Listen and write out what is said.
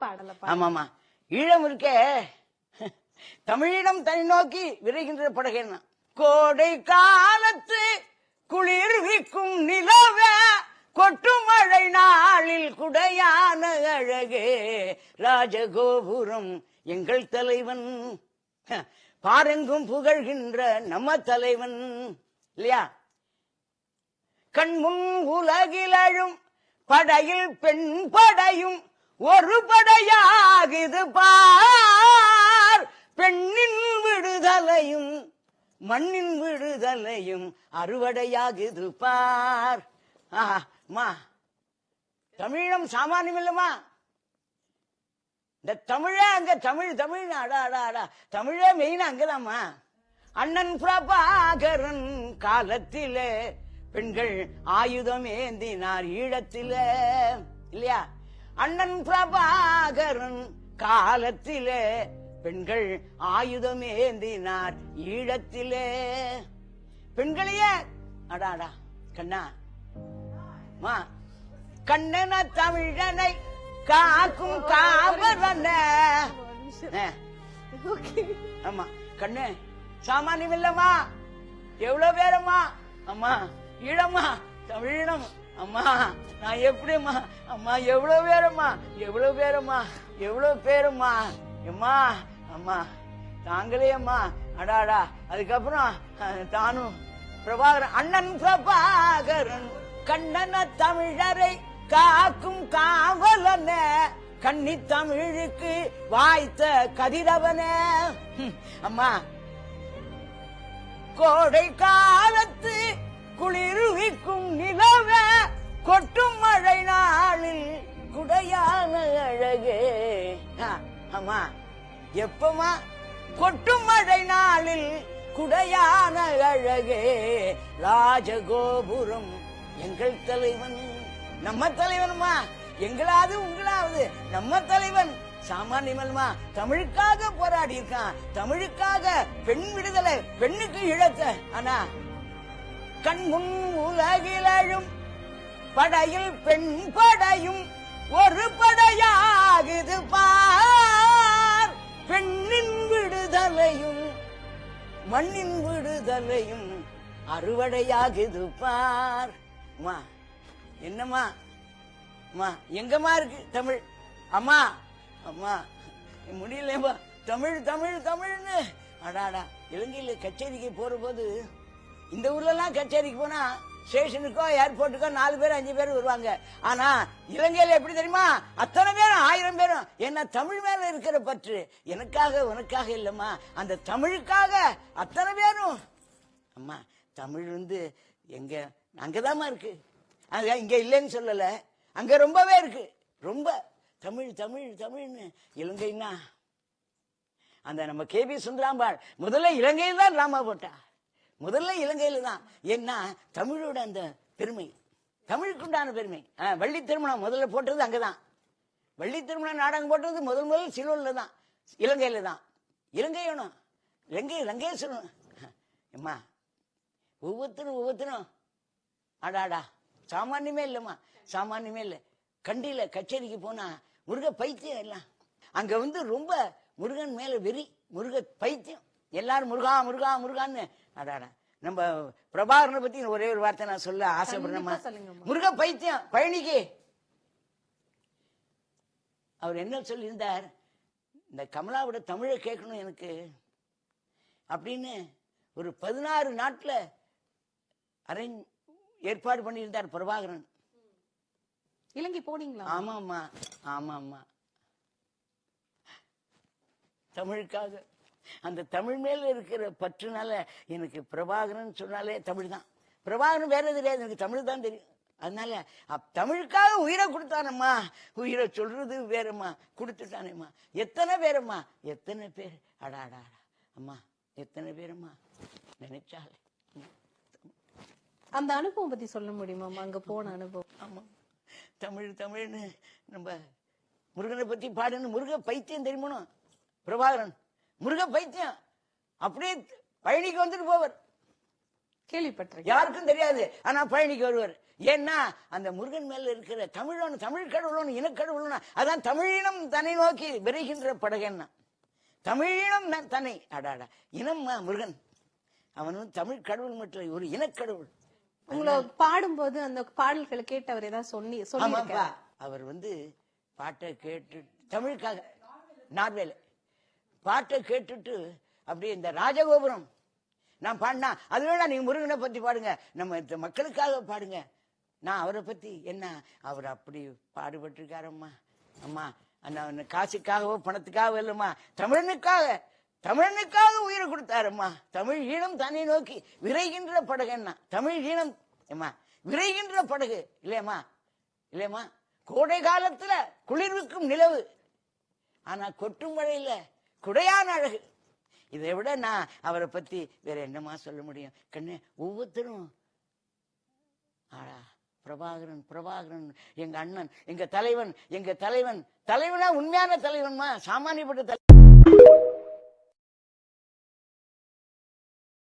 பாடல ஆமாமா. ஈழம் இருக்கே. தமிழிடம் தனி நோக்கி விரைகின்ற படகேன்னா கோடை காலத்து குளிர்விக்கும் நிலவ கொட்டும் மழை நாளில் குடையான அழகே. ராஜகோபுரம் எங்கள் தலைவன். பாரெங்கும் புகழ்கின்ற நம்ம தலைவன். இல்லையா? கண்முன் உலகிலழும் படையில் பெண் படையும் ஒரு படையாகுது பார். பெண்ணின் விடுதலையும் மண்ணின் விடுதலையும் அறுவடையாகுது பார். ஆஹா, அம்மா தமிழம் சாமானியம் இல்லமா இந்த தமிழ அங்க தமிழ் தமிழ் அடா அடா அடா. தமிழே மெயின் அங்கதாமா அண்ணன் பிரபாகரன் காலத்திலே பெண்கள் ஆயுதம் ஏந்தினார் ஈழத்திலே. இல்லையா? அண்ணன் பிரபாகரன் காலத்திலே பெண்கள் ஆயுதம் ஏந்தினார் ஈழத்திலே. பெண்களையே அடா அடா கண்ணா. மா கண்ணன தமிழனை காக்கும் காவலன ஆமா கண்ணு சாமானியம் இல்லம்மா. எவ்வளவு பேரம்மா? அம்மா ஈழம்மா தமிழீழம் அம்மா நான் எப்படிம்மா? அம்மா எவ்வளவு பேரம்மா? எவ்வளவு பேரம்மா? எவ்வளவு பேரும்மா? எம்மா அம்மா தாங்களே அம்மா. அடாடா அதுக்கப்புறம் தானும் பிரபாகரன். அண்ணன் பிரபாகரன் கண்ணன தமிழரை காக்கும் காவலன கண்ணி தமிழுக்கு வாய்த்த கதிரவன. அம்மா. கோடை காலத்து குளிர்விக்கும் அம்மா எப்பமா கொட்டும் மழை நாளில் குடையான அழகே ராஜகோபுரம். எங்கள் தலைவன் நம்ம தலைவனுமா? எங்களாவது உங்களாவது நம்ம தலைவன். சாமானியமல்மா தமிழுக்காக போராடி இருக்கான் தமிழுக்காக பெண் விடுதலை பெண்ணுக்கு இழத்த ஆனா கண் முன் படையில் பெண் படையும் ஒரு மண்ணின் விடுதலையும் அறுவடையாகுது பார். அம்மா என்னம்மா? அம்மா எங்கம்மா இருக்கு தமிழ்? அம்மா அம்மா முடியலம்மா தமிழ் தமிழ் தமிழ்னு. அடாடா இலங்கையில கச்சேரிக்கு போற போது இந்த ஊர்ல எல்லாம் கச்சேரிக்கு போனா ஸ்டேஷனுக்கோ ஏர்போர்ட்டுக்கோ நாலு பேர் அஞ்சு பேர் வருவாங்க. ஆனா இலங்கையில எப்படி தெரியுமா? அத்தனை பேரும் ஆயிரம் பேரும். என்ன தமிழ் மேல இருக்கிற பற்று? எனக்காக உனக்காக இல்லம்மா. அந்த தமிழுக்காக அத்தனை பேரும். அம்மா தமிழ் வந்து எங்க அங்கதாம்மா இருக்கு. அங்க இங்க இல்லைன்னு சொல்லல. அங்க ரொம்பவே இருக்கு. ரொம்ப. தமிழ் தமிழ் தமிழ்னு. இலங்கைன்னா அந்த நம்ம கே பி சுந்தராம்பாள் முதல்ல இலங்கையில் தான் டிராமா போட்டா. முதல்ல இலங்கையில தான். ஏன்னா தமிழோட அந்த பெருமை. தமிழுக்குண்டான பெருமை. ஆ, வள்ளி திருமணம் முதல்ல போட்டது அங்கதான். வள்ளி திருமணம் நாடகம் போட்டது முதல் முதல் சிலூர்ல தான். இலங்கையில தான். இலங்கையணும் இலங்கை லங்கேஸ்வரன் அம்மா ஒவ்வொருத்தரும் ஒவ்வொருத்தரும். அடாடா சாமானியமே இல்லம்மா. சாமானியமே இல்லை. கண்டியில கச்சேரிக்கு போனா முருக பைத்தியம் எல்லாம். அங்க வந்து ரொம்ப முருகன் மேல வெறி. முருக பைத்தியம். எல்லாரும் முருகா முருகா முருகான்னு. அடாடா நம்ம பிரபாகரனை பத்தி ஒரே ஒரு வார்த்தை நான் சொல்ல சொல்லுங்கம்மா. முருக பைத்தியம் பழனிக்கு. அவர் என்ன சொல்லியிருந்தார்? இந்த கமலாவோட தமிழை கேட்கணும் எனக்கு. அப்படின்னு ஒரு பதினாறு நாட்டுல அரேஞ்ச் ஏற்பாடு பண்ணியிருந்தார் பிரபாகரன். இலங்கை போனீங்களா? ஆமா ஆமா ஆமா ஆமா தமிழுக்காக. அந்த தமிழ் மேல இருக்கிற பற்றுனால எனக்கு பிரபாகரன் சொன்னாலே தமிழ் தான் பிரபாகரன் வேற தெரியாது எனக்கு தமிழ் தான் தெரியும். அதனால தமிழுக்காக உயிரை கொடுத்தானம்மா. உயிரை சொல்றது வேறம்மா. கொடுத்துட்டானேம்மா. எத்தனை பேரம்மா? எத்தனை பேர்? அடா அடா அடா. அம்மா எத்தனை பேரம்மா? நினைச்சாலே. அந்த அனுபவம் பத்தி சொல்ல முடியுமாம்மா? அங்க போன அனுபவம். ஆமா. தமிழ் தமிழ்னு நம்ம முருகனை பத்தி பாடுன்னு முருக பைத்தியம் தெரியுமோ பிரபாகரன். முருக பைத்தியம். அப்படியே பழனிக்கு வந்துட்டு போவார். கேள்விப்பட்டிருக்கேன். யாருக்கும் தெரியாது. ஆனா பழனிக்கு வருவார். ஏன்னா அந்த முருகன் மேல இருக்கிற தமிழன் தமிழ் கடவுளன் இனக்கடவுளன் அதான் தமிழினம் தன்னை நோக்கி விரைகின்ற படகன்னா. தமிழினம் தன்னை அடாடா இனம் முருகன். அவன் வந்து தமிழ் கடவுள் மட்டும் ஒரு இனக்கடவுள் உங்களை பாடும்போது அந்த பாடல்களை கேட்டு அவர் ஏதாவது சொல்லி சொல்லியிருக்காரு? அவர் வந்து பாட்டை கேட்டு தமிழுக்காக நார்வேல. பாட்டை கேட்டுட்டு அப்படியே இந்த ராஜகோபுரம் நான் பாடினா அது வேணா நீங்க முருகனை பத்தி பாடுங்க நம்ம இந்த மக்களுக்காக பாடுங்க. நான் அவரை பத்தி என்ன அவர் அப்படி பாடுபட்டிருக்காரம்மா. அம்மா அந்த காசுக்காகவோ பணத்துக்காகவோ இல்லம்மா தமிழனுக்காக தமிழனுக்காக உயிரை கொடுத்தாரம்மா. தமிழ் ஈனம் தன்னை நோக்கி விரைகின்ற படகுன்னா தமிழ் ஈனம் ஏம்மா விரைகின்ற படகு இல்லையம்மா இல்லையம்மா. கோடை காலத்துல குளிர்விக்கும் நிலவு ஆனா கொட்டும் மழையில குடையான அழகு. இதை விட நான் அவரை பத்தி வேற என்னமா சொல்ல முடியும்? கண்ணு ஒவ்வொருத்தரும் ஆடா பிரபாகரன் பிரபாகரன் எங்க அண்ணன் எங்க தலைவன் எங்க தலைவன் தலைவனா உண்மையான தலைவன்மா? சாமானியப்பட்ட தலைவன்